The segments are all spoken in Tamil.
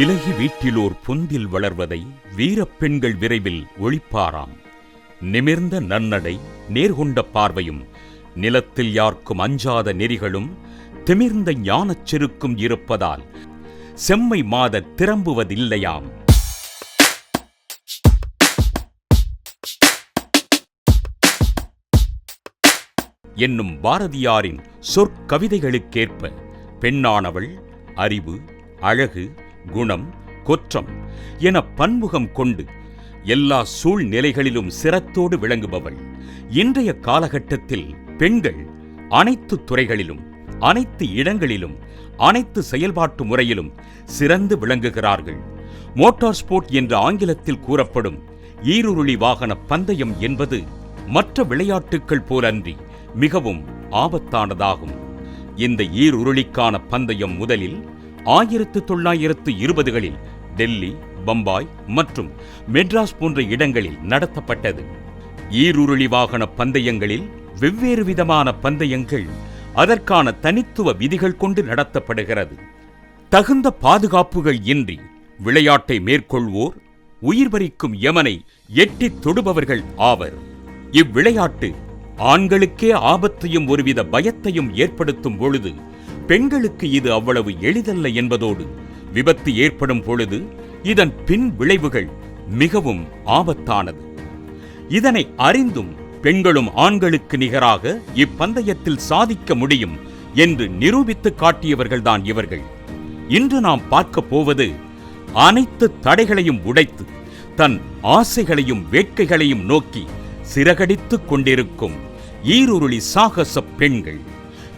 விலகி வீட்டிலோர் பொந்தில் வளர்வதை வீரப்பெண்கள் விரைவில் ஒழிப்பாராம். நிமிர்ந்த நன்னடை நேர்கொண்ட பார்வையும் நிலத்தில் யார்க்கும் அஞ்சாத நெறிகளும் திமிர்ந்த ஞானச் செருக்கும் இருப்பதால் செம்மை மாத திரும்புவதில்லையாம். என்னும் பாரதியாரின் சொற்கவிதைகளுக்கேற்ப பெண்ணானவள் அறிவு அழகு குணம் கொற்றம் என பன்முகம் கொண்டு எல்லா சூழ்நிலைகளிலும் சிரத்தோடு விளங்குபவள். இன்றைய காலகட்டத்தில் பெண்கள் அனைத்து துறைகளிலும் அனைத்து இடங்களிலும் அனைத்து செயல்பாட்டு முறையிலும் சிறந்து விளங்குகிறார்கள். மோட்டார் ஸ்போர்ட் என்ற ஆங்கிலத்தில் கூறப்படும் ஈருருளி வாகன பந்தயம் என்பது மற்ற விளையாட்டுக்கள் போலன்றி மிகவும் ஆபத்தானதாகும். இந்த ஈருருளிக்கான பந்தயம் முதலில் ஆயிரத்து தொள்ளாயிரத்து இருபதுகளில் டெல்லி பம்பாய் மற்றும் மெட்ராஸ் போன்ற இடங்களில் நடத்தப்பட்டது. ஈருருளி வாகன பந்தயங்களில் வெவ்வேறு விதமான பந்தயங்கள் அதற்கான தனித்துவ விதிகள் கொண்டு நடத்தப்படுகிறது. தகுந்த பாதுகாப்புகள் இன்றி விளையாட்டை மேற்கொள்வோர் உயிர் பறிக்கும் யமனை எட்டித் தொடுபவர்கள் ஆவர். இவ்விளையாட்டு ஆண்களுக்கே ஆபத்தையும் ஒருவித பயத்தையும் ஏற்படுத்தும் பொழுது பெண்களுக்கு இது அவ்வளவு எளிதல்ல என்பதோடு விபத்து ஏற்படும் பொழுது இதன் பின் விளைவுகள் மிகவும் ஆபத்தானது. இதனை அறிந்தும் பெண்களும் ஆண்களுக்கு நிகராக இப்பந்தயத்தில் சாதிக்க முடியும் என்று நிரூபித்து காட்டியவர்கள்தான் இவர்கள். இன்று நாம் பார்க்க போவது அனைத்து தடைகளையும் உடைத்து தன் ஆசைகளையும் வேட்கைகளையும் நோக்கி சிறகடித்துக் கொண்டிருக்கும் ஈருருளி சாகச பெண்கள்.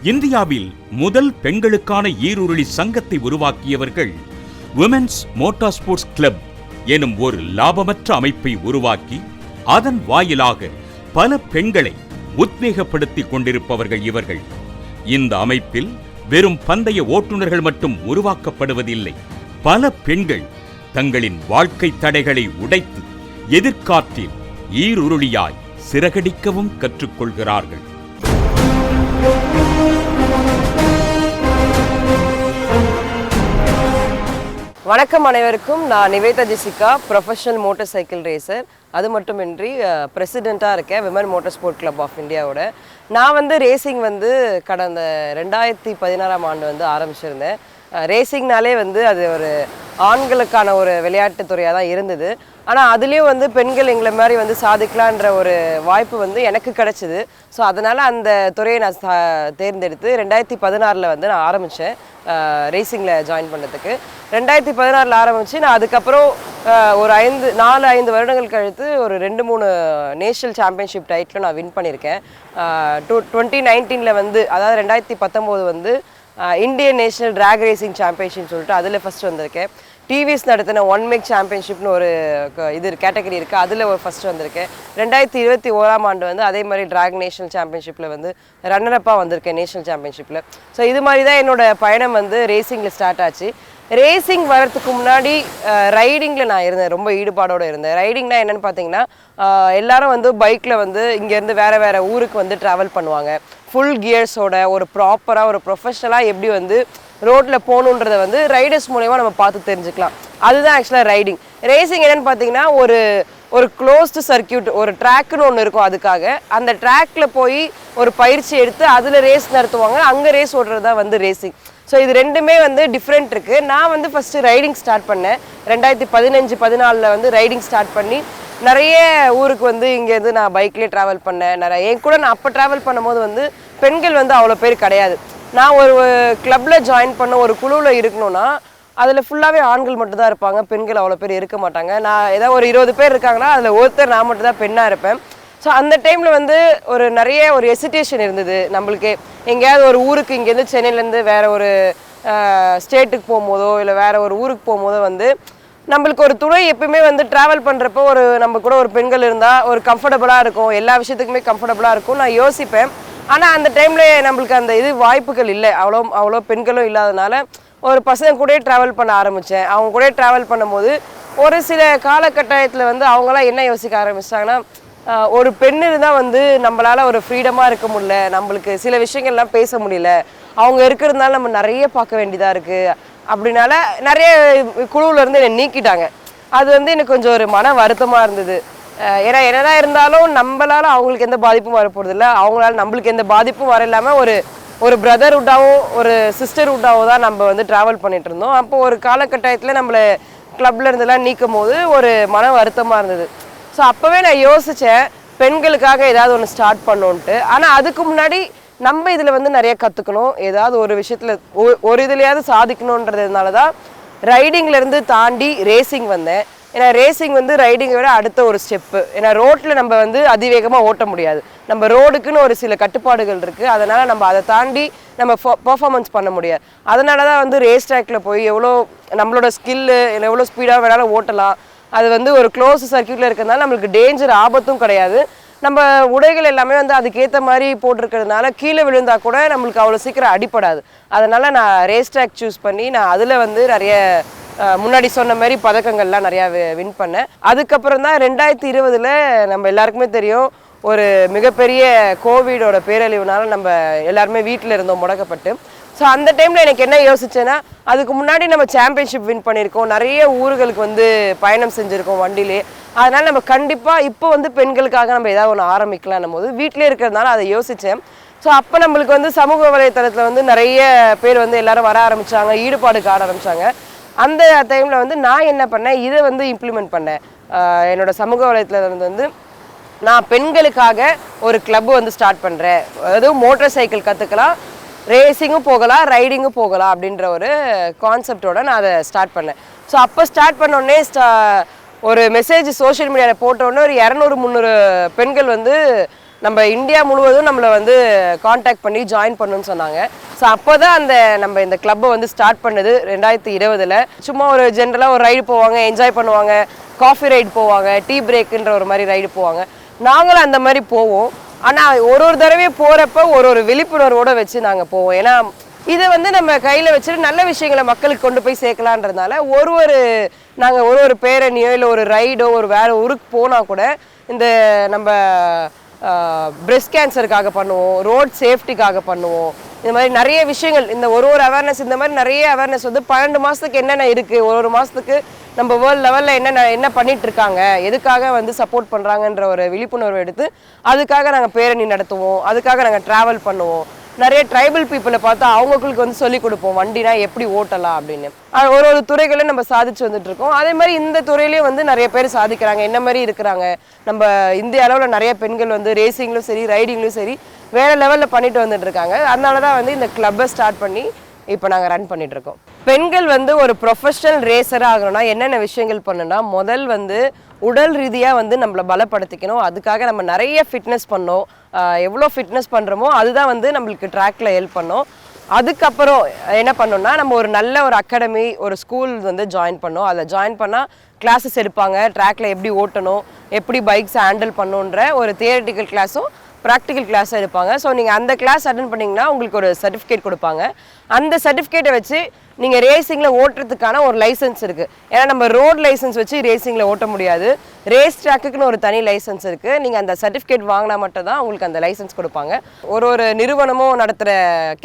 இந்தியாவில் முதல் பெண்களுக்கான ஈருருளி சங்கத்தை உருவாக்கியவர்கள் விமென்ஸ் மோட்டார் ஸ்போர்ட்ஸ் கிளப் எனும் ஒரு லாபமற்ற அமைப்பை உருவாக்கி அதன் வாயிலாக பல பெண்களை உத்வேகப்படுத்திக் கொண்டிருப்பவர்கள் இவர்கள். இந்த அமைப்பில் வெறும் பந்தய ஓட்டுநர்கள் மட்டும் உருவாக்கப்படுவதில்லை. பல பெண்கள் தங்களின் வாழ்க்கை தடைகளை உடைத்து எதிர்காற்றில் ஈருருளியாய் சிறகடிக்கவும் கற்றுக்கொள்கிறார்கள். வணக்கம் அனைவருக்கும். நான் Nivetha Jessica professional motorcycle racer அது மட்டுமின்றி பிரசிடெண்ட்டாக இருக்கேன் women motor sport club of இந்தியாவோட நான் வந்து ரேசிங் வந்து கடந்த ரெண்டாயிரத்தி பதினாறாம் ஆண்டு வந்து ஆரம்பிச்சிருந்தேன். ரேசிங்னாலே வந்து அது ஒரு ஆண்களுக்கான ஒரு விளையாட்டு துறையாக தான் இருந்தது. ஆனால் அதுலேயும் வந்து பெண்கள் எங்களை மாதிரி வந்து சாதிக்கலான்ற ஒரு வாய்ப்பு வந்து எனக்கு கிடச்சிது. ஸோ அதனால் அந்த துறையை நான் சா தேர்ந்தெடுத்து ரெண்டாயிரத்தி பதினாறில் வந்து நான் ஆரம்பித்தேன் ரேசிங்கில் ஜாயின் பண்ணதுக்கு. ரெண்டாயிரத்தி பதினாறில் ஆரம்பித்து நான் அதுக்கப்புறம் ஒரு ஐந்து நாலு ஐந்து வருடங்கள் கழித்து ஒரு ரெண்டு மூணு நேஷனல் சாம்பியன்ஷிப் டைட்டில் நான் வின் பண்ணியிருக்கேன். டூ டுவெண்ட்டி நைன்டீனில் வந்து அதாவது ரெண்டாயிரத்தி பத்தொம்போது வந்து Indian national track racing championship சொல்லிட்டு அதில் ஃபஸ்ட் வந்திருக்கேன். டிவிஎஸ் நடத்தின ஒன் மேக் சாம்பியன்ஷிப்னு ஒரு க- இது கேட்டகரி இருக்குது அதில் ஒரு ஃபஸ்ட் வந்திருக்கேன். ரெண்டாயிரத்தி இருபத்தி ஓராம் ஆண்டு வந்து அதே மாதிரி டிராக் நேஷனல் சாம்பியன்ஷிப்பில் வந்து ரன்னரப்பாக வந்திருக்கேன் நேஷனல் சாம்பியன்ஷிப்பில் ஸோ இது மாதிரி தான் என்னோட பயணம் வந்து ரேசிங்கில் ஸ்டார்ட் ஆச்சு. ரேசிங் வரத்துக்கு முன்னாடி ரைடிங்கில் நான் இருந்தேன். ரொம்ப ஈடுபாடோடு இருந்தேன். ரைடிங்னா என்னென்னு பார்த்தீங்கன்னா எல்லாரும் வந்து பைக்கில் வந்து இங்கேருந்து வேறு வேறு ஊருக்கு வந்து ட்ராவல் பண்ணுவாங்க. ஃபுல் கியர்ஸோட ஒரு ப்ராப்பராக ஒரு ப்ரொஃபஷனலாக எப்படி வந்து ரோட்டில் போகணுன்றதை வந்து ரைடர்ஸ் மூலயமா நம்ம பார்த்து தெரிஞ்சுக்கலாம். அதுதான் ஆக்சுவலாக ரைடிங் ரேசிங் என்னன்னு பார்த்தீங்கன்னா ஒரு ஒரு க்ளோஸ்டு சர்க்கியூட் ஒரு ட்ராக்குன்னு ஒன்று இருக்கும் அதுக்காக. அந்த ட்ராக்ல போய் ஒரு பயிற்சி எடுத்து அதில் ரேஸ் நடத்துவாங்க. அங்கே ரேஸ் ஓடுறது தான் வந்து ரேசிங் ஸோ இது ரெண்டுமே வந்து டிஃப்ரெண்ட் இருக்குது நான் வந்து ஃபஸ்ட்டு ரைடிங் ஸ்டார்ட் பண்ணேன். ரெண்டாயிரத்தி பதினஞ்சு பதினாலில் வந்து ரைடிங் ஸ்டார்ட் பண்ணி நிறைய ஊருக்கு வந்து இங்கேருந்து நான் பைக்லேயே ட்ராவல் பண்ணேன். நிறைய என் கூட நான் அப்போ ட்ராவல் பண்ணும்போது வந்து பெண்கள் வந்து அவ்வளோ பேர் கிடையாது. நான் ஒரு கிளப்பில் ஜாயின் பண்ண ஒரு குழுவில் இருக்கணும்னா அதில் ஃபுல்லாகவே ஆண்கள் மட்டும்தான் இருப்பாங்க பெண்கள் அவ்வளோ பேர் இருக்க மாட்டாங்க. நான் ஏதாவது ஒரு இருபது பேர் இருக்காங்கன்னா அதில் ஒருத்தர் நான் மட்டும் தான் பெண்ணாக இருப்பேன். ஸோ அந்த டைமில் வந்து ஒரு நிறைய ஒரு எசிட்டேஷன் இருந்தது நம்மளுக்கு. எங்கேயாவது ஒரு ஊருக்கு இங்கேருந்து சென்னையிலேருந்து வேறு ஒரு ஸ்டேட்டுக்கு போகும்போதோ இல்லை வேறு ஒரு ஊருக்கு போகும்போதோ வந்து நம்மளுக்கு ஒரு துணை எப்பயுமே வந்து ட்ராவல் பண்ணுறப்போ ஒரு நம்ம கூட ஒரு பெண்கள் இருந்தால் ஒரு கம்ஃபர்டபுளாக இருக்கும். எல்லா விஷயத்துக்குமே கம்ஃபர்டபுளாக இருக்கும். நான் யோசிப்பேன் ஆனால் அந்த டைமில் நம்மளுக்கு அந்த இது வாய்ப்புகள் இல்லை. அவ்வளோ அவ்வளோ பெண்களும் இல்லாதனால ஒரு பசங்க கூடயே ட்ராவல் பண்ண ஆரம்பித்தேன் அவங்க கூட ட்ராவல் பண்ணும்போது ஒரு சில காலகட்டாயத்தில் வந்து அவங்களாம் என்ன யோசிக்க ஆரம்பிச்சிட்டாங்கன்னா ஒரு பெண்ணு இருந்தால் வந்து நம்மளால் ஒரு ஃப்ரீடமாக இருக்க முடியல. நம்மளுக்கு சில விஷயங்கள்லாம் பேச முடியல. அவங்க இருக்கிறதுனால நம்ம நிறைய பார்க்க வேண்டியதாக இருக்குது அப்படினால நிறைய குழுவிலேருந்து என்னை நீக்கிட்டாங்க. அது வந்து எனக்கு கொஞ்சம் ஒரு மன வருத்தமாக இருந்தது. ஏன்னா என்னதான் இருந்தாலும் நம்மளால அவங்களுக்கு எந்த பாதிப்பும் வரப்போறது இல்லை அவங்களால நம்மளுக்கு எந்த பாதிப்பும் வர இல்லாமல் ஒரு ஒரு பிரதர்ஹுட்டாவோ ஒரு சிஸ்டர்ஹுட்டாவோ தான் நம்ம வந்து டிராவல் பண்ணிட்டு இருந்தோம். அப்போ ஒரு காலகட்டாயத்தில் நம்மளை கிளப்ல இருந்தெல்லாம் நீக்கும் போது ஒரு மன வருத்தமாக இருந்தது. ஸோ அப்போவே நான் யோசித்தேன் பெண்களுக்காக ஏதாவது ஒன்று ஸ்டார்ட் பண்ணோன்ட்டு. ஆனால் அதுக்கு முன்னாடி நம்ம இதில் வந்து நிறைய கற்றுக்கணும் ஏதாவது ஒரு விஷயத்தில் ஒரு இதுலையாவது சாதிக்கணுன்றதுனால தான் ரைடிங்லேருந்து தாண்டி ரேசிங் வந்தேன். ஏன்னா ரேசிங் வந்து ரைடிங்கை விட அடுத்த ஒரு ஸ்டெப்பு ஏன்னா ரோட்டில் நம்ம வந்து அதிவேகமாக ஓட்ட முடியாது. நம்ம ரோடுக்குன்னு ஒரு சில கட்டுப்பாடுகள் இருக்குது அதனால் நம்ம அதை தாண்டி நம்ம பர்ஃபார்மன்ஸ் பண்ண முடியாது. அதனால தான் வந்து ரேஸ் ட்ராக்ல போய் எவ்வளோ நம்மளோட ஸ்கில்லு எவ்வளோ ஸ்பீடாக வேணாலும் ஓட்டலாம். அது வந்து ஒரு க்ளோஸ் சர்க்கியூட்டில் இருக்கிறதுனால நம்மளுக்கு டேஞ்சர் ஆபத்தும் கிடையாது. நம்ம உடைகள் எல்லாமே வந்து அதுக்கேற்ற மாதிரி போட்டிருக்கிறதுனால கீழே விழுந்தால் கூட நம்மளுக்கு அவ்வளோ சீக்கிரம் அடிப்படாது அதனால் நான் ரேஸ் ட்ராக் சூஸ் பண்ணி நான் அதில் வந்து நிறைய முன்னாடி சொன்ன மாதிரி பதக்கங்கள்லாம் நிறையா வின் பண்ணேன். அதுக்கப்புறம் தான் ரெண்டாயிரத்தி இருபதில் நம்ம எல்லாருக்குமே தெரியும் ஒரு மிகப்பெரிய கோவிடோட பேரழிவுனால நம்ம எல்லாருமே வீட்டில் இருந்தோம் முடக்கப்பட்டு. ஸோ அந்த டைமில் எனக்கு என்ன யோசிச்சேன்னா அதுக்கு முன்னாடி நம்ம சாம்பியன்ஷிப் வின் பண்ணியிருக்கோம். நிறைய ஊர்களுக்கு வந்து பயணம் செஞ்சுருக்கோம் வண்டியிலே. அதனால் நம்ம கண்டிப்பாக இப்போ வந்து பெண்களுக்காக நம்ம ஏதாவது ஒன்று ஆரம்பிக்கலாம் போது வீட்டிலே இருக்கிறதுனால அதை யோசித்தேன் ஸோ அப்போ நம்மளுக்கு வந்து சமூக வலைத்தளத்தில் வந்து நிறைய பேர் வந்து எல்லாரும் வர ஆரம்பித்தாங்க ஈடுபாடு காட ஆரம்பித்தாங்க அந்த டைமில் வந்து நான் என்ன பண்ணேன்? இதை வந்து இம்ப்ளிமெண்ட் பண்ணேன். என்னோடய என்னோட சமூக வலைத்தளத்தில் வந்து நான் பெண்களுக்காக ஒரு கிளப் வந்து ஸ்டார்ட் பண்ணுறேன் அதுவும் மோட்டார் சைக்கிள் கற்றுக்கலாம் ரேசிங்கும் போகலாம் ரைடிங்கும் போகலாம் அப்படின்ற ஒரு கான்செப்டோட நான் அதை ஸ்டார்ட் பண்ணேன். ஸோ அப்போ ஸ்டார்ட் பண்ணோடனே ஸ்டா ஒரு மெசேஜ் சோஷியல் மீடியாவில் போட்டோடனே ஒரு இரநூறு முந்நூறு பெண்கள் வந்து நம்ம இந்தியா முழுவதும் நம்மளை வந்து காண்டாக்ட் பண்ணி ஜாயின் பண்ணணும்னு சொன்னாங்க. ஸோ அப்போ தான் அந்த நம்ம இந்த கிளப்பை வந்து ஸ்டார்ட் பண்ணது ரெண்டாயிரத்தி இருபதில். சும்மா ஒரு ஜென்ரலாக ஒரு ரைடு போவாங்க என்ஜாய் பண்ணுவாங்க காஃபி ரைடு போவாங்க டீ பிரேக்குன்ற ஒரு மாதிரி ரைடு போவாங்க. நாங்களும் அந்த மாதிரி போவோம். ஆனால் ஒரு ஒரு தடவையும் போகிறப்ப ஒரு ஒரு விழிப்புணர்வோடு வச்சு நாங்கள் போவோம். ஏன்னா இதை வந்து நம்ம கையில் வச்சுட்டு நல்ல விஷயங்களை மக்களுக்கு கொண்டு போய் சேர்க்கலான்றதுனால ஒரு ஒரு நாங்கள் ஒரு ஒரு பேரணியோ இல்லை ஒரு ரைடோ ஒரு வேறு ஊருக்கு போனால் கூட இந்த நம்ம பிரெஸ்ட் கேன்சருக்காக பண்ணுவோம் ரோட் சேஃப்டிக்காக பண்ணுவோம். இந்த மாதிரி நிறைய விஷயங்கள் இந்த ஒரு ஒரு அவேர்னஸ் இந்த மாதிரி நிறைய அவேர்னஸ் வந்து பன்னெண்டு மாதத்துக்கு என்னென்ன இருக்குது ஒரு ஒரு மாதத்துக்கு நம்ம வேர்ல்ட் லெவலில் என்னென்ன என்ன பண்ணிட்டு இருக்காங்க? எதுக்காக வந்து சப்போர்ட் பண்ணுறாங்கன்ற ஒரு விழிப்புணர்வு எடுத்து அதுக்காக நாங்கள் பேரணி நடத்துவோம். அதுக்காக நாங்கள் ட்ராவல் பண்ணுவோம். நிறைய ட்ரைபல் பீப்புளை பார்த்தா அவங்களுக்கு வந்து சொல்லிக் கொடுப்போம் வண்டினா எப்படி ஓட்டலாம் அப்படின்னு. ஒரு ஒரு துறைகளை நம்ம சாதிச்சு வந்துட்டு இருக்கோம். அதே மாதிரி இந்த துறையிலேயே வந்து நிறைய பேர் சாதிக்கிறாங்க. என்ன மாதிரி இருக்கிறாங்க? நம்ம இந்திய அளவில் நிறைய பெண்கள் வந்து ரேசிங்லும் சரி ரைடிங்லும் சரி வேற லெவலில் பண்ணிட்டு வந்துட்டு இருக்காங்க. அதனால தான் வந்து இந்த கிளப்பை ஸ்டார்ட் பண்ணி இப்போ நாங்கள் ரன் பண்ணிட்டு இருக்கோம். பெண்கள் வந்து ஒரு ப்ரொஃபஷனல் ரேசராக ஆகணும்னா என்னென்ன விஷயங்கள் பண்ணுன்னா முதல் வந்து உடல் ரீதியாக வந்து நம்மளை பலப்படுத்திக்கணும். அதுக்காக நம்ம நிறைய ஃபிட்னஸ் பண்ணோம். எவ்வளோ ஃபிட்னஸ் பண்ணுறோமோ அதுதான் வந்து நம்மளுக்கு ட்ராக்ல ஹெல்ப் பண்ணோம். அதுக்கப்புறம் என்ன பண்ணோம்னா நம்ம ஒரு நல்ல ஒரு அகாடமி ஒரு ஸ்கூல் வந்து ஜாயின் பண்ணோம். அதில் ஜாயின் பண்ணால் கிளாஸஸ் எடுப்பாங்க ட்ராக்ல எப்படி ஓட்டணும் எப்படி பைக்ஸ் ஹேண்டில் பண்ணணுன்ற ஒரு தியரட்டிக்கல் கிளாஸும் ப்ராக்டிக்கல் கிளாஸாக எடுப்பாங்க. ஸோ நீங்கள் அந்த கிளாஸ் அட்டன் பண்ணிங்கன்னா உங்களுக்கு ஒரு சர்டிஃபிகேட் கொடுப்பாங்க. அந்த சர்டிஃபிகேட்டை வச்சு நீங்கள் ரேசிங்கில் ஓட்டுறதுக்கான ஒரு லைசன்ஸ் இருக்குது ஏன்னா நம்ம ரோட் லைசன்ஸ் வச்சு ரேசிங்கில் ஓட்ட முடியாது. ரேஸ் ட்ராக்குன்னு ஒரு தனி லைசன்ஸ் இருக்குது நீங்கள் அந்த சர்டிஃபிகேட் வாங்கினா மட்டும் தான் உங்களுக்கு அந்த லைசன்ஸ் கொடுப்பாங்க. ஒரு ஒரு நிறுவனமும் நடத்துகிற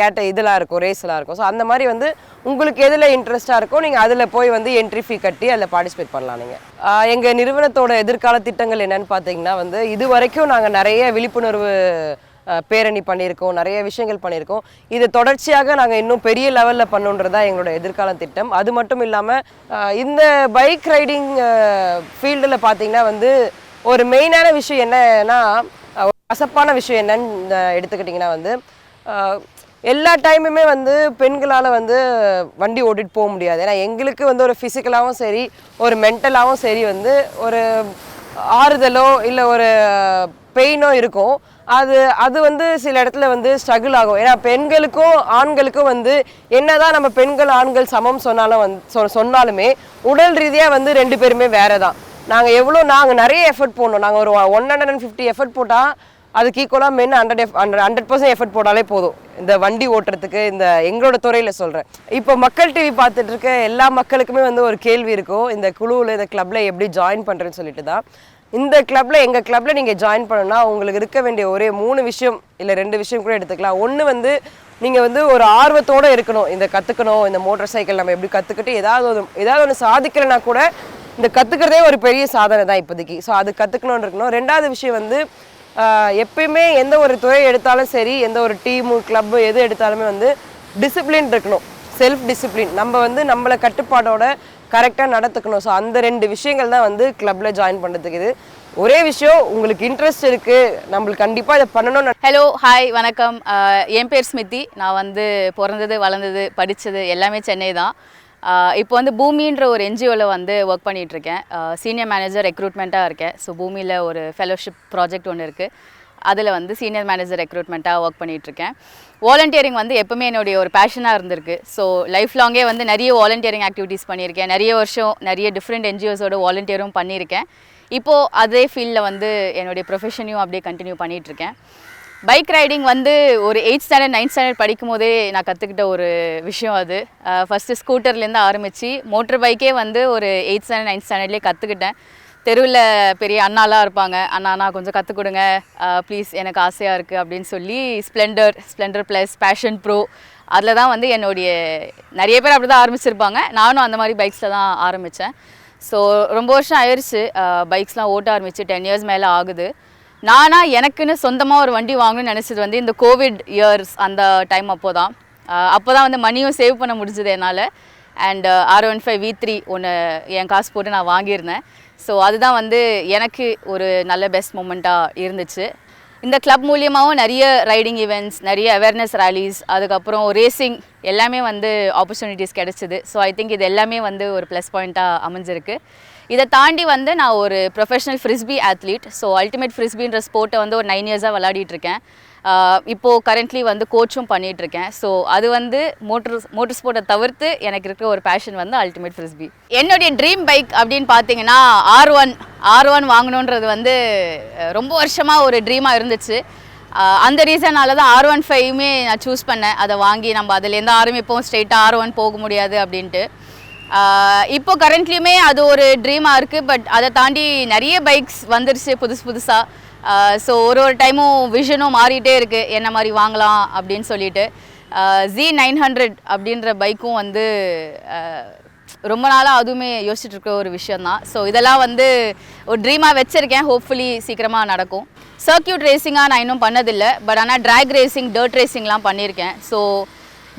கேட்ட இதெல்லாம் இருக்கும் ரேஸ்லாம் இருக்கும். ஸோ அந்த மாதிரி வந்து உங்களுக்கு எதில் இன்ட்ரெஸ்ட்டாக இருக்கோ நீங்கள் அதில் போய் வந்து என்ட்ரி ஃபீ கட்டி அதில் பார்ட்டிசிபேட் பண்ணலாம் நீங்கள் எங்கள் நிறுவனத்தோட எதிர்கால திட்டங்கள் என்னென்னு பார்த்தீங்கன்னா வந்து இது வரைக்கும் நாங்கள் நிறைய விழிப்புணர்வு பேரணி பண்ணியிருக்கோம் நிறைய விஷயங்கள் பண்ணியிருக்கோம். இது தொடர்ச்சியாக நாங்கள் இன்னும் பெரிய லெவலில் பண்ணுன்றதா எங்களோட எதிர்கால திட்டம். அது மட்டும் இல்லாமல் இந்த பைக் ரைடிங் ஃபீல்டில் பார்த்தீங்கன்னா வந்து ஒரு மெயினான விஷயம் என்னன்னா ஒரு கசப்பான விஷயம் என்னன்னு எடுத்துக்கிட்டிங்கன்னா வந்து எல்லா டைமுமே வந்து பெண்களால் வந்து வண்டி ஓட்டிட்டு போக முடியாது. ஏன்னா எங்களுக்கு வந்து ஒரு ஃபிசிக்கலாகவும் சரி ஒரு மென்டலாகவும் சரி வந்து ஒரு ஆறுதலோ இல்லை ஒரு பெயினும் இருக்கும். அது அது வந்து சில இடத்துல வந்து ஸ்ட்ரகிள் ஆகும். ஏன்னா பெண்களுக்கும் ஆண்களுக்கும் வந்து என்னதான் நம்ம பெண்கள் ஆண்கள் சமம் சொன்னாலும் வந்து சொன்னாலுமே உடல் ரீதியாக வந்து ரெண்டு பேருமே வேற தான் நாங்கள் எவ்வளோ நாங்கள் நிறைய எஃபர்ட் போடணும். நாங்கள் ஒரு one hundred and fifty effort போட்டால் அதுக்கு ஈக்குவலாக men hundred F hundred hundred percent effort போட்டாலே போதும். இந்த வண்டி ஓட்டுறதுக்கு இந்த எங்களோட துறையில் சொல்கிறேன் இப்போ மக்கள் டிவி பார்த்துட்டு இருக்க எல்லா மக்களுக்குமே வந்து ஒரு கேள்வி இருக்கும். இந்த குழுவில் இந்த கிளப்பில் எப்படி ஜாயின் பண்ணுறேன்னு சொல்லிட்டு தான் இந்த கிளப்பில் எங்கள் கிளப்பில் நீங்கள் ஜாயின் பண்ணணும்னா உங்களுக்கு இருக்க வேண்டிய ஒரே மூணு விஷயம் இல்லை ரெண்டு விஷயம் கூட எடுத்துக்கலாம். ஒன்று வந்து நீங்கள் வந்து ஒரு ஆர்வத்தோடு இருக்கணும். இந்த கற்றுக்கணும் இந்த மோட்டார் சைக்கிள் நம்ம எப்படி கற்றுக்கிட்டு ஏதாவது ஒரு ஏதாவது ஒன்று சாதிக்கலைன்னா கூட இந்த கற்றுக்கிறதே ஒரு பெரிய சாதனை தான் இப்போதைக்கு. ஸோ அது கற்றுக்கணும்னு இருக்கணும். ரெண்டாவது விஷயம் வந்து எப்பயுமே எந்த ஒரு துறை எடுத்தாலும் சரி எந்த ஒரு டீமு கிளப்பு எது எடுத்தாலுமே வந்து டிசிப்ளின் இருக்கணும். செல்ஃப் டிசிப்ளின் நம்ம வந்து நம்மளை கட்டுப்பாடோட கரெக்டாக நடத்துக்கணும் ஸோ அந்த ரெண்டு விஷயங்கள் தான் வந்து கிளப்பில் ஜாயின் பண்ணுறதுக்கு இது. ஒரே விஷயம் உங்களுக்கு இன்ட்ரெஸ்ட் இருக்குது நம்மளுக்கு கண்டிப்பாக இதை பண்ணணும்னு ஹலோ ஹாய் வணக்கம். என் பேர் ஸ்மிதி. நான் வந்து பிறந்தது வளர்ந்தது படித்தது எல்லாமே சென்னை தான். இப்போ வந்து பூமின்ற ஒரு என்ஜிஓவில் வந்து ஒர்க் பண்ணிகிட்ருக்கேன் சீனியர் மேனேஜர் ரெக்ரூட்மெண்ட்டாக இருக்கேன். ஸோ பூமியில் ஒரு ஃபெலோஷிப் ப்ராஜெக்ட் ஒன்று இருக்குது அதில் வந்து சீனியர் மேனேஜர் ரெக்ரூட்மெண்ட்டாக ஒர்க் பண்ணிகிட்ருக்கேன் வாலண்டியரிங் வந்து எப்பவுமே என்னுடைய ஒரு பேஷனாக இருந்திருக்கு. ஸோ லைஃப் லாங்கே வந்து நிறைய வாலண்டியரிங் ஆக்டிவிட்டீஸ் பண்ணியிருக்கேன். நிறைய வருஷம் நிறைய டிஃப்ரெண்ட் என்ஜிஓஸோட வாலண்டியரும் பண்ணியிருக்கேன். இப்போது அதே ஃபீல்டில் வந்து என்னுடைய ப்ரொஃபஷனையும் அப்படியே கண்டினியூ பண்ணிகிட்ருக்கேன் பைக் ரைடிங் வந்து ஒரு எயிட் ஸ்டாண்டர்ட் நைன்த் ஸ்டாண்டர்ட் படிக்கும் போதே நான் கற்றுக்கிட்ட ஒரு விஷயம் அது. ஃபஸ்ட்டு ஸ்கூட்டர்லேருந்து ஆரம்பித்து மோட்டர் பைக்கே வந்து ஒரு எயிட் ஸ்டாண்டர்ட் நைன்த் ஸ்டாண்டர்ட்லேயே கற்றுக்கிட்டேன் தெருவில் பெரிய அண்ணாலாம் இருப்பாங்க. அண்ணா அண்ணா கொஞ்சம் கற்றுக் கொடுங்க ப்ளீஸ் எனக்கு ஆசையாக இருக்குது அப்படின்னு சொல்லி Splendor Splendor plus Passion Pro அதில் தான் வந்து என்னுடைய நிறைய பேர் அப்படி தான் ஆரம்பிச்சிருப்பாங்க. நானும் அந்த மாதிரி பைக்ஸில் தான் ஆரம்பித்தேன் ஸோ ரொம்ப வருஷம் ஆயிடுச்சு பைக்ஸ்லாம் ஓட்ட ஆரம்பிச்சு டென் இயர்ஸ் மேலே ஆகுது. நானா எனக்குன்னு சொந்தமாக ஒரு வண்டி வாங்கணும்னு நினச்சது வந்து இந்த கோவிட் இயர்ஸ் அந்த டைம் அப்போ தான் அப்போ தான் வந்து மணியும் சேவ் பண்ண முடிஞ்சது என்னால். And R one five V three ஒன்று என் காசு போட்டு நான் வாங்கியிருந்தேன். ஸோ அதுதான் வந்து எனக்கு ஒரு நல்ல பெஸ்ட் மூமெண்ட்டாக இருந்துச்சு. இந்த கிளப் மூலியமாகவும் நிறைய ரைடிங் ஈவெண்ட்ஸ் நிறைய அவேர்னஸ் ரேலிஸ் அதுக்கப்புறம் ரேசிங் எல்லாமே வந்து ஆப்பர்ச்சுனிட்டிஸ் கிடச்சிது. ஸோ ஐ திங்க் இது எல்லாமே வந்து ஒரு ப்ளஸ் பாயிண்ட்டாக அமைஞ்சிருக்கு. இதை தாண்டி வந்து நான் ஒரு professional frisbee athlete so ultimate ஃப்ரிஸ்பின்ற ஸ்போர்ட்டை வந்து ஒரு நைன் இயர்ஸாக விளையாடிட்டு இப்போது கரண்ட்லி வந்து கோச்சும் பண்ணிகிட்ருக்கேன் இருக்கேன் ஸோ அது வந்து மோட்டர் மோட்டர் ஸ்போர்ட்டை தவிர்த்து எனக்கு இருக்கிற ஒரு பேஷன் வந்து அல்டிமேட் ஃப்ரிஸ்பி என்னுடைய ட்ரீம் பைக் அப்படின்னு பார்த்தீங்கன்னா ஆர் ஒன் ஆர் ஒன் வாங்கணுன்றது வந்து ரொம்ப வருஷமாக ஒரு ட்ரீமாக இருந்துச்சு. அந்த ரீசனால தான் ஆர் ஒன் ஃபைவுமே நான் சூஸ் பண்ணேன். அதை வாங்கி நம்ம அதுலேருந்து ஆரம்பிப்போம். ஸ்ட்ரெயிட்டாக ஆர் ஒன் போக முடியாது அப்படின்ட்டு. இப்போ கரண்ட்லியுமே அது ஒரு ட்ரீமாக இருக்குது பட் அதை தாண்டி நிறைய பைக்ஸ் வந்துருச்சு புதுசு புதுசாக ஸோ ஒரு ஒரு டைமும் விஷனும் மாறிட்டே இருக்குது என்ன மாதிரி வாங்கலாம் அப்படின்னு சொல்லிட்டு. ஜி நைன் ஹண்ட்ரட் அப்படின்ற பைக்கும் வந்து ரொம்ப நாளாக அதுவுமே யோசிச்சுட்டு இருக்க ஒரு விஷயந்தான் ஸோ இதெல்லாம் வந்து ஒரு ட்ரீமாக வச்சுருக்கேன். ஹோப்ஃபுல்லி சீக்கிரமாக நடக்கும். சர்க்கியூட் ரேசிங்காக நான் இன்னும் பண்ணதில்லை. பட் ஆனால் ட்ராக் ரேசிங் டர்ட் ரேசிங்லாம் பண்ணியிருக்கேன். ஸோ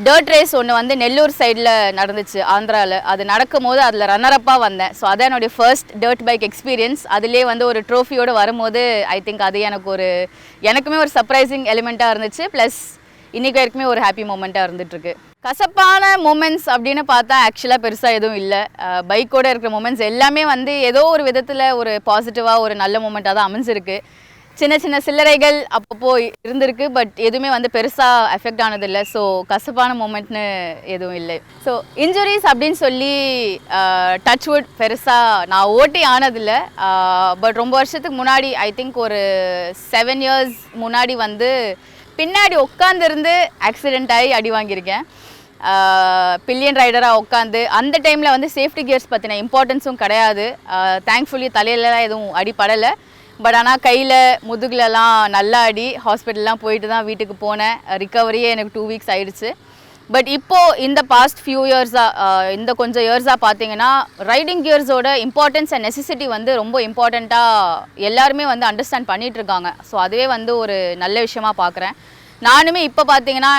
டர்ட் ரேஸ் ஒன்று வந்து நெல்லூர் சைடில் நடந்துச்சு ஆந்திராவில் அது நடக்கும் போது அதில் ரன்னரப்பாக வந்தேன். ஸோ அதான் என்னுடைய ஃபர்ஸ்ட் டர்ட் பைக் எக்ஸ்பீரியன்ஸ் அதிலே வந்து ஒரு ட்ரோஃபியோடு வரும்போது ஐ திங்க் அது எனக்கு ஒரு எனக்குமே ஒரு சர்ப்ரைசிங் எலிமெண்ட்டாக இருந்துச்சு. ப்ளஸ் இன்றைக்கு வரைக்குமே ஒரு ஹாப்பி மூமெண்ட்டாக இருந்துகிட்ருக்கு கசப்பான மூமெண்ட்ஸ் அப்படின்னு பார்த்தா ஆக்சுவலாக பெருசாக எதுவும் இல்லை. பைக்கோட இருக்கிற மூமெண்ட்ஸ் எல்லாமே வந்து ஏதோ ஒரு விதத்தில் ஒரு பாசிட்டிவாக ஒரு நல்ல மூமெண்ட்டாக தான் அமைஞ்சிருக்கு. சின்ன சின்ன சில்லறைகள் அப்பப்போ இருந்திருக்கு பட் எதுவுமே வந்து பெருசாக எஃபெக்ட் ஆனதில்லை. ஸோ கசப்பான மூமெண்ட்னு எதுவும் இல்லை. ஸோ இன்ஜுரிஸ் அப்படின்னு சொல்லி டச்வுட் பெருசாக நான் ஓட்டி ஆனதில்லை. பட் ரொம்ப வருஷத்துக்கு முன்னாடி ஐ திங்க் ஒரு செவன் இயர்ஸ் முன்னாடி வந்து பின்னாடி உட்காந்துருந்து ஆக்சிடென்ட் ஆகி அடி வாங்கியிருக்கேன். பில்லியன் ரைடராக உட்காந்து அந்த டைமில் வந்து சேஃப்டி கியர்ஸ் பற்றின இம்பார்ட்டன்ஸும் கிடையாது. தேங்க்ஃபுல்லி தலையிலலாம் எதுவும் அடிப்படலை பட் ஆனால் கையில் முதுகுலலாம் நல்லா அடி ஹாஸ்பிட்டல்லாம் போயிட்டு தான் வீட்டுக்கு போனேன். ரிக்கவரியே எனக்கு டூ வீக்ஸ் ஆயிடுச்சு. பட் இப்போது இந்த பாஸ்ட் ஃபியூ இயர்ஸாக இந்த கொஞ்சம் இயர்ஸாக பார்த்தீங்கன்னா ரைடிங் கியர்ஸோட இம்பார்ட்டன்ஸ் அண்ட் நெசசிட்டி வந்து ரொம்ப இம்பார்ட்டண்ட்டாக எல்லாருமே வந்து அண்டர்ஸ்டாண்ட் பண்ணிகிட்ருக்காங்க இருக்காங்க ஸோ அதுவே வந்து ஒரு நல்ல விஷயமா பார்க்குறேன் நானுமே இப்போ பார்த்தீங்கன்னா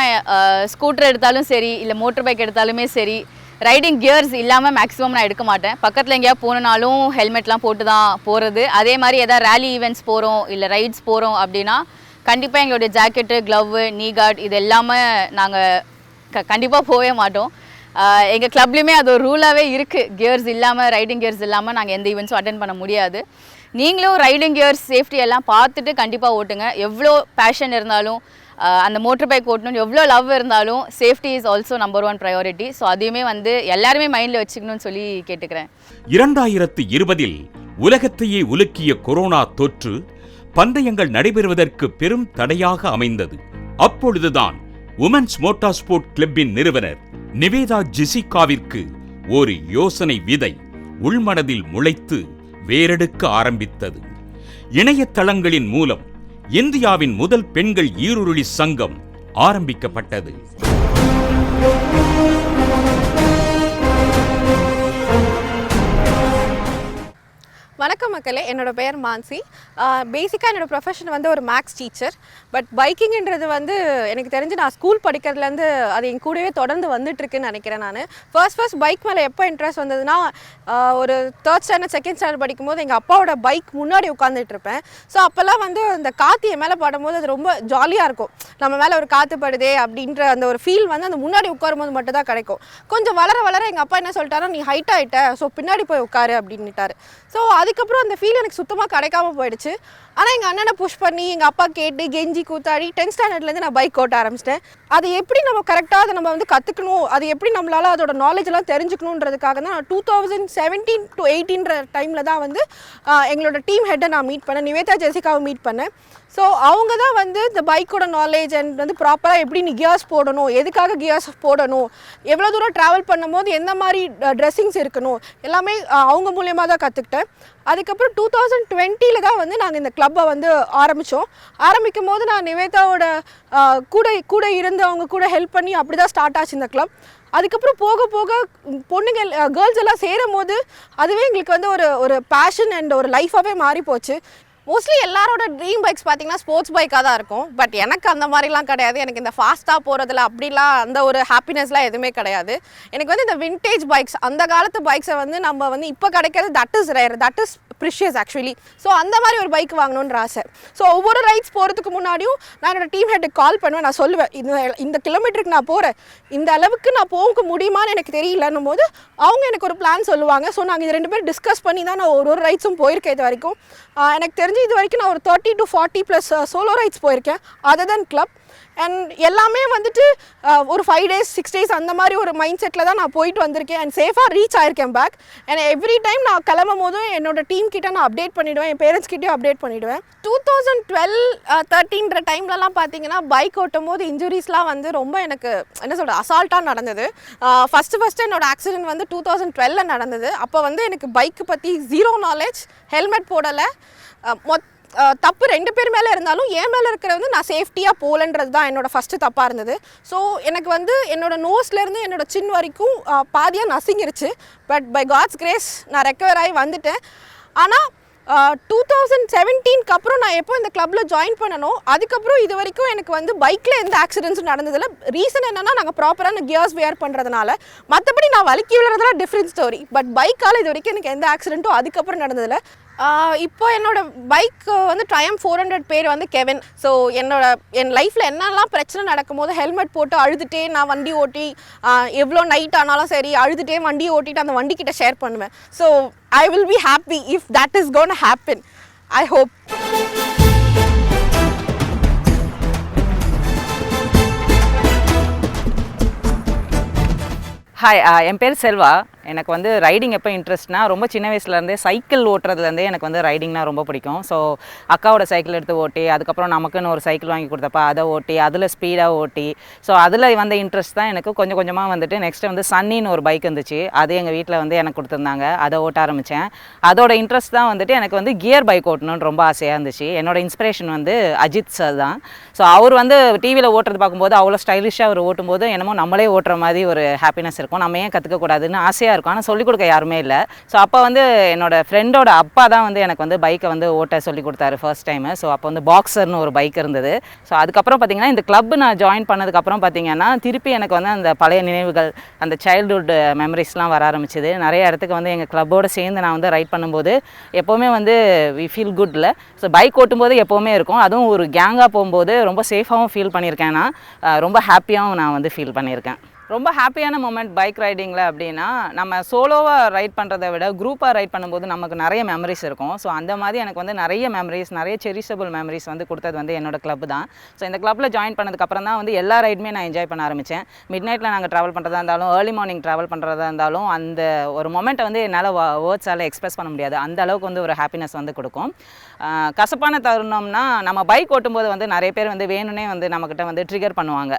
ஸ்கூட்டர் எடுத்தாலும் சரி இல்லை மோட்டர் பைக் எடுத்தாலுமே சரி ரைடிங் கியர்ஸ் இல்லாமல் மேக்ஸிமம் நான் எடுக்க மாட்டேன். பக்கத்தில் எங்கேயாவது போகணுனாலும் ஹெல்மெட்லாம் போட்டு தான் போகிறது அதே மாதிரி எதாவது ரேலி ஈவெண்ட்ஸ் போகிறோம் இல்லை ரைட்ஸ் போகிறோம் அப்படின்னா கண்டிப்பாக எங்களுடைய ஜாக்கெட்டு க்ளவ்வு நீ கார்ட் இது எல்லாமே நாங்கள் க கண்டிப்பாக போகவே மாட்டோம். எங்கள் கிளப்லேயுமே அது ஒரு ரூலாகவே இருக்குது கியர்ஸ் இல்லாமல் ரைடிங் கியர்ஸ் இல்லாமல் நாங்கள் எந்த ஈவெண்ட்ஸும் அட்டன் பண்ண முடியாது. நீங்களும் ரைடிங் கியர்ஸ் சேஃப்டி எல்லாம் பார்த்துட்டு கண்டிப்பாக ஓட்டுங்க. எவ்வளோ பேஷன் இருந்தாலும் அந்த மோட்டர் பைக் ஓட்டணும்னு எவ்வளோ லவ் இருந்தாலும் safety is also number one priority so அதையுமே வந்து எல்லாருமே மைண்டில் வச்சுக்கணும்னு சொல்லி கேட்டுக்கிறேன். இரண்டாயிரத்து இருபதில் உலகத்தையே உலுக்கிய கொரோனா தொற்று பந்தயங்கள் நடைபெறுவதற்கு பெரும் தடையாக அமைந்தது. அப்பொழுதுதான் உமன்ஸ் மோட்டார் ஸ்போர்ட் கிளப்பின் நிறுவனர் நிவேதா ஜெசிகாவிற்கு ஒரு யோசனை விதை உள்மனதில் முளைத்து வேரெடுக்க ஆரம்பித்தது. இணையதளங்களின் மூலம் இந்தியாவின் முதல் பெண்கள் ஈருருளி சங்கம் ஆரம்பிக்கப்பட்டது. வணக்கம் மக்களே என்னோட பெயர் மான்சி. பேசிக்காக என்னோடய ப்ரொஃபஷன் வந்து ஒரு மேக்ஸ் டீச்சர் பட் பைக்கிங்ன்றது வந்து எனக்கு தெரிஞ்சு நான் ஸ்கூல் படிக்கிறதுலேருந்து அது என் கூடவே தொடர்ந்து வந்துட்டுருக்குன்னு நினைக்கிறேன் நான். ஃபர்ஸ்ட் ஃபர்ஸ்ட் பைக் மேலே எப்போ இன்ட்ரெஸ்ட் வந்ததுன்னா ஒரு தேர்ட் ஸ்டாண்டர்ட் செகண்ட் ஸ்டாண்டர்ட் படிக்கும்போது எங்கள் அப்பாவோட பைக் முன்னாடி உட்காந்துட்டு இருப்பேன் ஸோ அப்போல்லாம் வந்து அந்த காற்று என் மேலே பாடும்போது அது ரொம்ப ஜாலியாக இருக்கும். நம்ம மேலே ஒரு காற்று படுதே அப்படின்ற அந்த ஒரு ஃபீல் வந்து அந்த முன்னாடி உட்காரும்போது மட்டும்தான் கிடைக்கும். கொஞ்சம் வளர வளர எங்கள் அப்பா என்ன சொல்லிட்டாரோ நீ ஹைட் ஆகிட்ட ஸோ பின்னாடி போய் உட்காரு அப்படின்னுட்டாரு. ஸோ அது அதுக்கப்புறம் அந்த ஃபீல் எனக்கு சுத்தமாக கிடைக்காம போயிடுச்சு. ஆனால் எங்கள் அண்ணனை புஷ் பண்ணி எங்கள் அப்பா கேட்டு கெஞ்சி கூத்தாடி டென்த் ஸ்டாண்டர்ட்லேருந்து நான் பைக் ஓட்ட ஆரம்பிச்சிட்டேன். அது எப்படி நம்ம கரெக்டாக அதை நம்ம வந்து கற்றுக்கணும் அது எப்படி நம்மளால் அதோட நாலேஜ் எல்லாம் தெரிஞ்சுக்கணுன்றதுக்காக தான் நான் டூ தௌசண்ட் செவன்டீன் டு எயிட்டீன்ற டைமில் தான் வந்து எங்களோட டீம் ஹெட்டை நான் மீட் பண்ணேன். நிவேதா ஜெசிகாவை மீட் பண்ணேன். ஸோ அவங்க தான் வந்து இந்த பைக்கோட நாலேஜ் அண்ட் வந்து ப்ராப்பராக எப்படி நீ கியர்ஸ் போடணும் எதுக்காக கியர்ஸ் போடணும் எவ்வளோ தூரம் ட்ராவல் பண்ணும்போது எந்த மாதிரி ட்ரெஸ்ஸிங்ஸ் இருக்கணும் எல்லாமே அவங்க மூலியமாக தான் கற்றுக்கிட்டேன் அதுக்கப்புறம் டூ தௌசண்ட் டுவெண்ட்டியில் தான் வந்து நாங்கள் இந்த கிளப்பை வந்து ஆரம்பித்தோம் ஆரம்பிக்கும் போது நான் நிவேதாவோட கூட கூட இருந்து அவங்க கூட ஹெல்ப் பண்ணி அப்படி தான் ஸ்டார்ட் ஆச்சு இந்த கிளப் அதுக்கப்புறம் போக போக பொண்ணுங்க கேர்ள்ஸ் எல்லாம் சேரும் போது அதுவே எங்களுக்கு வந்து ஒரு ஒரு பேஷன் அண்ட் ஒரு லைஃபாகவே மாறி போச்சு மோஸ்ட்லி எல்லாரோட ட்ரீம் பைக்ஸ் பார்த்தீங்கன்னா ஸ்போர்ட்ஸ் பைக்காக தான் இருக்கும். பட் எனக்கு அந்த மாதிரிலாம் கிடையாது. எனக்கு இந்த ஃபாஸ்ட்டாக போகிறதுல அப்படிலாம் அந்த ஒரு ஹாப்பினஸ்லாம் எதுவுமே கிடையாது. எனக்கு வந்து இந்த வின்டேஜ் பைக்ஸ் அந்த காலத்து பைக்ஸை வந்து நம்ம வந்து இப்போ கிடைக்கிறது that is rare that is precious actually so அந்த மாதிரி ஒரு பைக் வாங்கணுன்ற ஆசை. ஸோ ஒவ்வொரு ரைட்ஸ் போகிறதுக்கு முன்னாடியும் நான் என்னோடய டீம் ஹெட்டுக்கு கால் பண்ணுவேன். நான் சொல்லுவேன் இந்த இந்த கிலோமீட்டருக்கு நான் போகிறேன் இந்த அளவுக்கு நான் போக முடியுமான்னு எனக்கு தெரியலன்னும் போது அவங்க எனக்கு ஒரு பிளான் சொல்லுவாங்க. ஸோ நாங்கள் இது ரெண்டு பேரும் டிஸ்கஸ் பண்ணி தான் நான் ஒரு ஒரு ரைட்ஸும் போயிருக்கேன் இது வரைக்கும். எனக்கு தெரிஞ்சு இது வரைக்கும் நான் ஒரு thirty to forty plus solo rides போயிருக்கேன். அதர் தென் கிளப் அண்ட் எல்லாமே வந்துட்டு uh, ஒரு ஃபைவ் டேஸ் சிக்ஸ் டேஸ் அந்த மாதிரி ஒரு மைண்ட் செட்டில் தான் நான் போயிட்டு வந்திருக்கேன். அண்ட் சேஃபாக ரீச் ஆயிருக்கேன் பேக் அண்ட் எவ்ரி டைம் நான் கிளம்பும் போதும் என்னோட டீம் கிட்ட நான் அப்டேட் பண்ணிவிடுவேன் என் பேரண்ட்ஸ் கிட்டேயும் அப்டேட் பண்ணிவிடுவேன் டூ தௌசண்ட் டுவெல் தேர்ட்டின்ற uh, டைம்லலாம் பார்த்தீங்கன்னா பைக் ஓட்டும் போது இன்ஜுரிஸ்லாம் வந்து ரொம்ப எனக்கு என்ன சொல்கிறது அசால்ட்டாக நடந்தது. Uh, ஃபஸ்ட்டு ஃபஸ்ட்டு என்னோட ஆக்சிடென்ட் வந்து டூ தௌசண்ட் டுவெலில் நடந்தது. அப்போ வந்து எனக்கு பைக்கு பற்றி ஜீரோ நாலேஜ் ஹெல்மெட் போடலை. மொத் தப்பு ரெண்டு பேர் மேலே இருந்தாலும் என் மேலே இருக்கிற வந்து நான் சேஃப்டியாக போகலன்றது தான் என்னோட ஃபஸ்ட்டு தப்பாக இருந்தது. ஸோ எனக்கு வந்து என்னோடய நோஸ்லேருந்து என்னோட சின் வரைக்கும் பாதியாக நசுங்கிருச்சு. பட் பை காட்ஸ் கிரேஸ் நான் ரெக்கவர் ஆகி வந்துட்டேன். ஆனால் டூ தௌசண்ட் செவன்டீன்க்கு அப்புறம் நான் எப்போ இந்த கிளப்பில் ஜாயின் பண்ணணும் அதுக்கப்புறம் இது வரைக்கும் எனக்கு வந்து பைக்கில் எந்த ஆக்சிடென்ட்ஸும் நடந்ததில்ல. ரீசன் என்னென்னா நாங்கள் ப்ராப்பரான கியர்ஸ் வேர் பண்ணுறதுனால மற்றபடி நான் வலிக்கி விழுறதுலாம் டிஃப்ரெண்ட் ஸ்டோரி பட் பைக்கால் இது வரைக்கும் எனக்கு எந்த ஆக்சிடென்ட்டும் அதுக்கப்புறம் நடந்ததில்லை. இப்போ என்னோட பைக் வந்து ட்ரையம் ஃபோர் ஹண்ட்ரட் பேர் வந்து கெவன் ஸோ என்னோட என் லைஃப்பில் என்னெல்லாம் பிரச்சனை நடக்கும்போது ஹெல்மெட் போட்டு அழுதுகிட்டே நான் வண்டி ஓட்டி எவ்வளோ நைட் ஆனாலும் சரி அழுதுகிட்டே வண்டி ஓட்டிட்டு அந்த வண்டிக்கிட்ட ஷேர் பண்ணுவேன். So I will be happy if that is gone happen I hope hi என் பேர் செல்வா. எனக்கு வந்து ரைடிங் எப்போ இன்ட்ரெஸ்ட்னா ரொம்ப சின்ன வயசுலேருந்தே சைக்கிள் ஓட்டுறதுலேருந்தே எனக்கு வந்து ரைடிங்னா ரொம்ப பிடிக்கும். ஸோ அக்காவோட சைக்கிள் எடுத்து ஓட்டி அதுக்கப்புறம் நமக்குன்னு ஒரு சைக்கிள் வாங்கி கொடுத்தப்ப அதை ஓட்டி அதில் ஸ்பீடாக ஓட்டி. ஸோ அதில் வந்த இன்ட்ரெஸ்ட் தான் எனக்கு கொஞ்சம் கொஞ்சமாக வந்துட்டு நெக்ஸ்ட் வந்து சன்னின்னு ஒரு பைக் இருந்துச்சு. அது எங்கள் வீட்டில் வந்து எனக்கு கொடுத்துருந்தாங்க. அதை ஓட்ட ஆரம்பித்தேன் அதோட இன்ட்ரெஸ்ட் தான் வந்துட்டு எனக்கு வந்து கியர் பைக் ஓட்டணும்னு ரொம்ப ஆசையாக இருந்துச்சு. என்னோட இன்ஸ்பிரேஷன் வந்து அஜித் சார் தான். ஸோ அவர் வந்து டிவியில் ஓட்டுறது பார்க்கும்போது அவ்வளோ ஸ்டைலிஷாக அவர் ஓட்டும்போது என்னமோ நம்மளே ஓட்டுற மாதிரி ஒரு ஹாப்பினஸ் இருக்கும். நம்ம ஏன் கற்றுக்கக்கூடாதுன்னு ஆசையாக இருக்கும். ஆனால் சொல்லிக் கொடுக்க யாருமே இல்லை. ஸோ அப்போ வந்து என்னோடய ஃப்ரெண்டோட அப்பா தான் வந்து எனக்கு வந்து பைக்கை வந்து ஓட்ட சொல்லி கொடுத்தாரு ஃபர்ஸ்ட் டைமு ஸோ அப்போ வந்து பாக்ஸர்னு ஒரு பைக் இருந்தது. ஸோ அதுக்கப்புறம் பார்த்தீங்கன்னா இந்த கிளப் நான் ஜாயின் பண்ணதுக்கப்புறம் பார்த்தீங்கன்னா திருப்பி எனக்கு வந்து அந்த பழைய நினைவுகள் அந்த சைல்டுஹுட் மெமரிஸ்லாம் வர ஆரம்பிச்சது. நிறைய இடத்துக்கு வந்து எங்கள் கிளப்போடு சேர்ந்து நான் வந்து ரைட் பண்ணும்போது எப்போவுமே வந்து வி ஃபீல் குட்ல ஸோ பைக் ஓட்டும்போது எப்போவுமே இருக்கும். அதுவும் ஒரு கேங்காக போகும்போது ரொம்ப சேஃபாகவும் ஃபீல் பண்ணியிருக்கேன் நான். ரொம்ப ஹாப்பியாகவும் நான் வந்து ஃபீல் பண்ணியிருக்கேன். ரொம்ப ஹாப்பியான மூமெண்ட் பைக் ரைடிங்கில் அப்படின்னா நம்ம சோலோவாக ரைட் பண்ணுறதை விட குரூப்பாக ரைட் பண்ணும்போது நமக்கு நிறைய மெமரிஸ் இருக்கும். ஸோ அந்த மாதிரி எனக்கு வந்து நிறைய மெமரிஸ் நிறைய செரிசபிள் மெமரிஸ் வந்து கொடுத்தது வந்து என்னோடய கிளப் தான். ஸோ இந்த கிளப்பில் ஜாயின் பண்ணதுக்கப்புறம் தான் வந்து எல்லா ரைடுமே நான் என்ஜாய் பண்ண ஆரம்பித்தேன் மிட் நைட்டில் நாங்கள் ட்ராவல் பண்ணுறதா இருந்தாலும் ஏர்லி மார்னிங் ட்ராவல் பண்ணுறதா இருந்தாலும் அந்த ஒரு மொமெண்ட்டை வந்து என்னால் வேர்ட்ஸால் எக்ஸ்பிரஸ் பண்ண முடியாது. அந்த அளவுக்கு வந்து ஒரு ஹாப்பினஸ் வந்து கொடுக்கும். கசப்பான தருணம்னா நம்ம பைக் ஓட்டும்போது வந்து நிறைய பேர் வந்து வேணும்னே வந்து நம்மக்கிட்ட வந்து ட்ரிகர் பண்ணுவாங்க.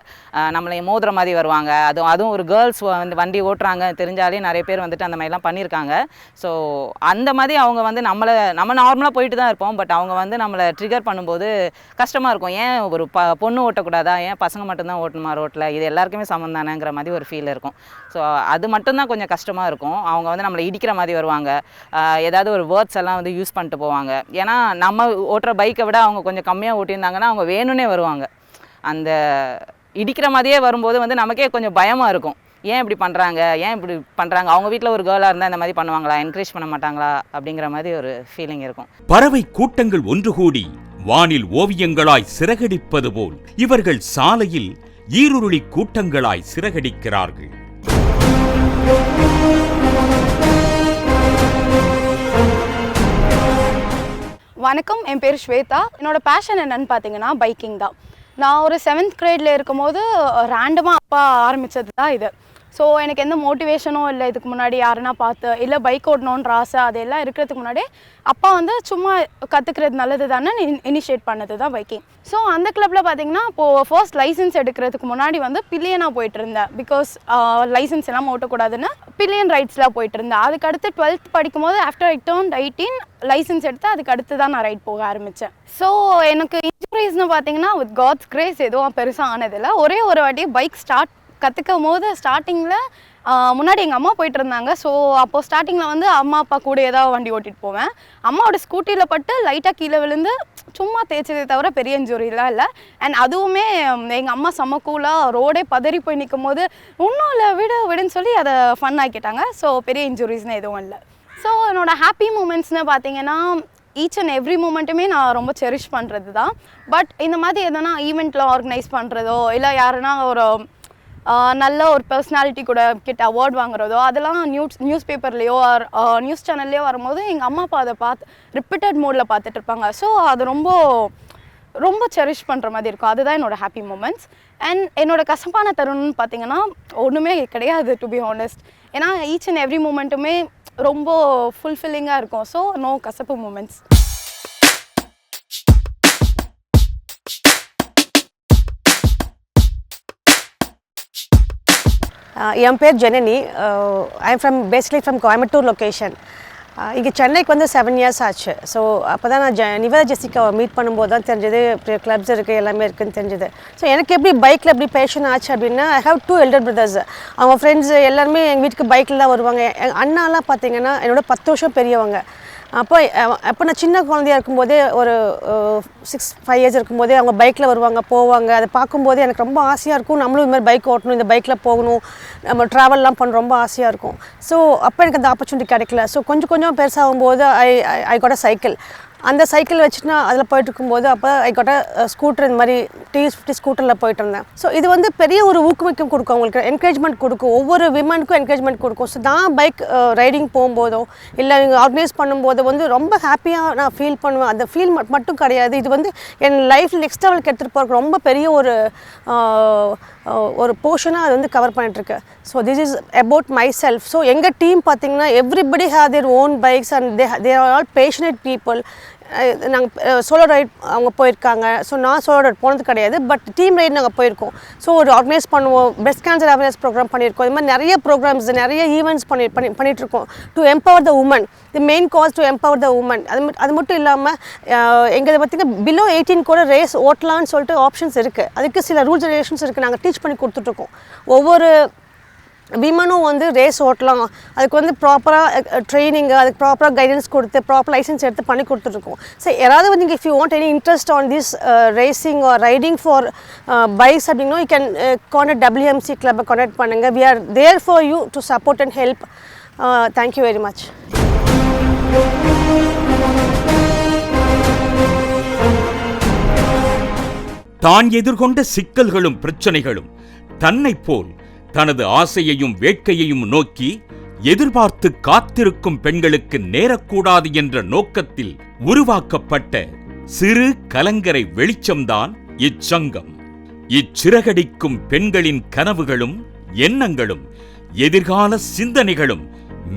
நம்மளை மோதுற மாதிரி வருவாங்க. அது அதுவும் அதுவும் ஒரு கேர்ள்ஸ் வந்து வண்டி ஓட்டுறாங்க தெரிஞ்சாலே நிறைய பேர் வந்துட்டு அந்த மாதிரிலாம் பண்ணியிருக்காங்க. ஸோ அந்த மாதிரி அவங்க வந்து நம்மளை நம்ம நார்மலாக போயிட்டு தான் இருப்போம். பட் அவங்க வந்து நம்மளை ட்ரிகர் பண்ணும்போது கஷ்டமாக இருக்கும். ஏன் ஒரு ப பொண்ணு ஓட்டக்கூடாதா? ஏன் பசங்க மட்டும்தான் ஓட்டணுமா ரோட்டில் இது எல்லாருக்குமே சமம் தானேங்கிற மாதிரி ஒரு ஃபீல் இருக்கும். ஸோ அது மட்டும்தான் கொஞ்சம் கஷ்டமாக இருக்கும். அவங்க வந்து நம்மளை இடிக்கிற மாதிரி வருவாங்க. ஏதாவது ஒரு வேர்ட்ஸ் எல்லாம் வந்து யூஸ் பண்ணிட்டு போவாங்க. ஏன்னா நம்ம ஓட்டுற பைக்கை விட அவங்க கொஞ்சம் கம்மியாக ஓட்டியிருந்தாங்கன்னா அவங்க வேணும்னே வருவாங்க. அந்த இடிக்கிற மாதிரியே வரும்போது வந்து நமக்கே கொஞ்சம் பயமாக இருக்கும். ஏன் இப்படி பண்ணுறாங்க ஏன் இப்படி பண்ணுறாங்க அவங்க வீட்டில் ஒரு கேர்ளாக இருந்தால் இந்த மாதிரி பண்ணுவாங்களா? என்கரேஜ் பண்ண மாட்டாங்களா? அப்படிங்கிற மாதிரி ஒரு ஃபீலிங் இருக்கும். பறவை கூட்டங்கள் ஒன்று கூடி வானில் ஓவியங்களாய் சிறகடிப்பது போல் இவர்கள் சாலையில் ஈருருளி கூட்டங்களாய் சிறகடிக்கிறார்கள். வணக்கம். என் பேர் ஸ்வேதா. என்னோட பேஷன் என்னன்னு பார்த்தீங்கன்னா பைக்கிங் தான். நான் ஒரு செவன்த் கிரேடில் இருக்கும்போது ரேண்டமாக அப்பா ஆரம்பித்தது தான் இது. ஸோ எனக்கு எந்த மோட்டிவேஷனும் இல்லை. இதுக்கு முன்னாடி யாருன்னா பார்த்து இல்லை பைக் ஓடணுன்ற ஆசை அதெல்லாம் இருக்கிறதுக்கு முன்னாடி அப்பா வந்து சும்மா கற்றுக்கிறது நல்லது தானே இனிஷியேட் பண்ணது தான் பைக்கிங் ஸோ அந்த கிளப்பில் பார்த்தீங்கன்னா இப்போது ஃபர்ஸ்ட் லைசன்ஸ் எடுக்கிறதுக்கு முன்னாடி வந்து பில்லியனாக போயிட்டு இருந்தேன் பிகாஸ் லைசன்ஸ் எல்லாம் ஓட்டக்கூடாதுன்னு பில்லியன் ரைட்ஸ்லாம் போயிட்டு இருந்தேன் அதுக்கடுத்து டுவெல்த் படிக்கும்போது after I turn eighteen license எடுத்து அதுக்கு அடுத்து தான் நான் ரைட் போக ஆரம்பித்தேன் ஸோ எனக்கு இன்ஜுரிஸ்னு பார்த்தீங்கன்னா வித் காட்ஸ் கிரேஸ் எதுவும் பெருசாக ஆனதில்லை. ஒரே ஒரு வாட்டி பைக் ஸ்டார்ட் கற்றுக்கும் போது ஸ்டார்டிங்கில் முன்னாடி எங்கள் அம்மா போயிட்டு இருந்தாங்க ஸோ அப்போது ஸ்டார்டிங்கில் வந்து அம்மா அப்பா கூட ஏதாவது வண்டி ஓட்டிகிட்டு போவேன். அம்மாவோட ஸ்கூட்டியில் பட்டு லைட்டாக கீழே விழுந்து சும்மா தேய்ச்சதே தவிர பெரிய இன்ஜுரிலாம் இல்லை. அண்ட் அதுவுமே எங்கள் அம்மா செம்ம கூலாக ரோடே பதறி போய் நிற்கும் போது இன்னும் இல்லை விடு விடுன்னு சொல்லி அதை ஃபன் ஆக்கிட்டாங்க. ஸோ பெரிய இன்ஜுரிஸ்னு எதுவும் இல்லை. ஸோ என்னோட ஹாப்பி மூமெண்ட்ஸ்னு பார்த்தீங்கன்னா ஈச் அண்ட் எவ்ரி மூமெண்ட்டுமே நான் ரொம்ப செரிஷ் பண்ணுறது தான் பட் இந்த மாதிரி எதனா ஈவெண்ட்டில் ஆர்கனைஸ் பண்ணுறதோ இல்லை யாருன்னா ஒரு நல்ல ஒரு பர்சனாலிட்டி கூட கிட்ட அவார்ட் வாங்குறதோ அதெல்லாம் நியூஸ் நியூஸ் பேப்பர்லேயோ ஆர் நியூஸ் சேனல்லையோ வரும்போது எங்கள் அம்மா அப்பா அதை பார்த்து ரிப்பீட்டட் மோடில் பார்த்துட்டு இருப்பாங்க. ஸோ அது ரொம்ப ரொம்ப செரிஷ் பண்ணுற மாதிரி இருக்கும். அதுதான் என்னோட ஹாப்பி மூமெண்ட்ஸ் அண்ட் என்னோட கசப்பான தருணம்னு பார்த்தீங்கன்னா ஒன்றுமே கிடையாது டு பி ஹானஸ்ட் ஏன்னா ஈச் அண்ட் எவ்ரி மூமெண்ட்டுமே ரொம்ப ஃபுல்ஃபில்லிங்காக இருக்கும். ஸோ நோ கசப்பு மூமெண்ட்ஸ் Uh, என் பேர் Janani. I am from basically from Coimbatore location இங்கே சென்னைக்கு வந்து செவன் இயர்ஸ் ஆச்சு. ஸோ அப்போ தான் நான் ஜ நிவேதா ஜெசிகாவை மீட் பண்ணும்போது தான் தெரிஞ்சது கிளப்ஸ் இருக்குது எல்லாமே இருக்குதுன்னு தெரிஞ்சது. ஸோ எனக்கு எப்படி பைக்கில் எப்படி பேஷன் ஆச்சு அப்படின்னா I have two elder brothers அவங்க ஃப்ரெண்ட்ஸ் எல்லாருமே எங்கள் வீட்டுக்கு பைக்கில் தான் வருவாங்க. எங்கள் அண்ணாலாம் பார்த்தீங்கன்னா என்னோட பத்து வருஷம் பெரியவங்க. அப்போ அப்போ நான் சின்ன குழந்தையா இருக்கும்போதே ஒரு சிக்ஸ் ஃபைவ் ஏஜ் இருக்கும்போதே அவங்க பைக்கில் வருவாங்க போவாங்க. அதை பார்க்கும்போதே எனக்கு ரொம்ப ஆசையாக இருக்கும். நம்மளும் இந்த மாதிரி பைக் ஓட்டணும் இந்த பைக்கில் போகணும். நம்ம ட்ராவல்லாம் பண்ண ரொம்ப ஆசையாக இருக்கும். ஸோ அப்போ எனக்கு அந்த ஆப்பர்ச்சுனிட்டி கிடைக்கல. ஸோ கொஞ்சம் கொஞ்சம் பெருசாகும்போது ஐ ஐ கூட சைக்கிள் அந்த சைக்கிள் வச்சுட்டு நான் அதில் போயிட்டு இருக்கும்போது அப்போ ஐக்கோட்ட ஸ்கூட்டர் uh, இந்த மாதிரி டி ஃபிஃப்டி ஸ்கூட்டரில் போயிட்டு இருந்தேன். ஸோ இது வந்து பெரிய ஒரு ஊக்குவிக்கும் கொடுக்கும் அவங்களுக்கு. என்கரேஜ்மெண்ட் கொடுக்கும். ஒவ்வொரு விமனுக்கும் என்கரேஜ்மெண்ட் கொடுக்கும். ஸோ நான் பைக் ரைடிங் uh, போகும்போதோ இல்லை இவங்க ஆர்கனைஸ் பண்ணும்போது வந்து ரொம்ப ஹாப்பியாக நான் ஃபீல் பண்ணுவேன். அந்த ஃபீல் மட்டும் கிடையாது. இது வந்து என் லைஃப் நெக்ஸ்ட் லெவலுக்கு எடுத்துகிட்டு போகிறதுக்கு ரொம்ப பெரிய ஒரு uh, ஒரு போர்ஷனாக அது வந்து cover பண்ணிட்டுருக்கு. So this is about myself so எங்கள் டீம் பார்த்தீங்கன்னா everybody have their own bikes and they there are all passionate people நாங்கள் சோலோ ரைட் அவங்க போயிருக்காங்க. ஸோ நான் சோலோ ரைட் போனது கிடையாது பட் டீம் ரைட் நாங்கள் போயிருக்கோம். ஸோ ஒரு ஆர்கனைஸ் பண்ணுவோம் பிரஸ்ட் கேன்சர் அவேர்னஸ் ப்ரோக்ராம் பண்ணியிருக்கோம். இது மாதிரி நிறைய ப்ரோக்ராம்ஸ் நிறைய ஈவெண்ட்ஸ் பண்ணி பண்ணி பண்ணிகிட்ருக்கோம் to empower the women the main cause to empower the women அது அது மட்டும் இல்லாமல் எங்களை பார்த்திங்கன்னா பிலோ எயிட்டீன் கூட ரேஸ் ஓட்டலான்னு சொல்லிட்டு ஆப்ஷன்ஸ் இருக்குது அதுக்கு சில ரூல்ஸ் ரெகுலேஷன்ஸ் இருக்குது நாங்கள் டீச் பண்ணி கொடுத்துட்ருக்கோம் ஒவ்வொரு விமனும் வந்து ரேஸ் ஓட்டலாம். அதுக்கு வந்து ப்ராப்பராக ட்ரைனிங்கு அதுக்கு ப்ராப்பராக கைடன்ஸ் கொடுத்து ப்ராப்பர் லைசன்ஸ் எடுத்து பண்ணி கொடுத்துட்ருக்கோம். ஸோ யாராவது வந்து if you want any interest on this racing or riding for bikes அப்படின்னா யூ கேன் கான்டாக்ட் டபிள்யூஎம்சி கிளப்பை கான்டாக்ட் பண்ணுங்கள் we are there for you to support and help thank you very much தான் எதிர்கொண்ட சிக்கல்களும் பிரச்சனைகளும் தன்னை போல் தனது ஆசையையும் வேட்கையையும் நோக்கி எதிர்பார்த்து காத்திருக்கும் பெண்களுக்கு நேரக்கூடாது என்ற நோக்கத்தில் உருவாக்கப்பட்ட சிறு கலங்கரை வெளிச்சம்தான் இச்சங்கம். இச்சிறகடிக்கும் பெண்களின் கனவுகளும் எண்ணங்களும் எதிர்கால சிந்தனைகளும்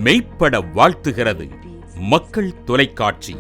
மெய்ப்பட வாழ்த்துகிறது. மக்கள் தொலைக்காட்சி.